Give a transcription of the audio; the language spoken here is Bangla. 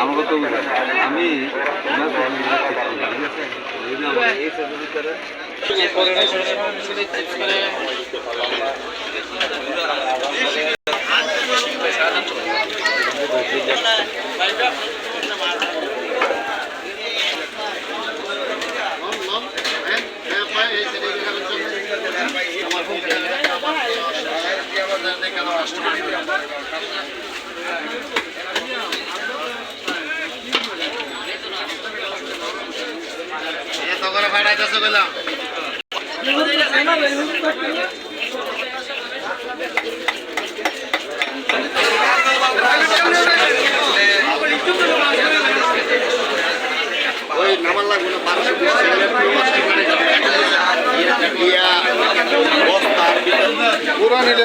আমাকে তো আমি না তো এই সবের ভিতরে ওই নামার লাগবে না বারোশো ইয়া বস্তা পুরা নিলে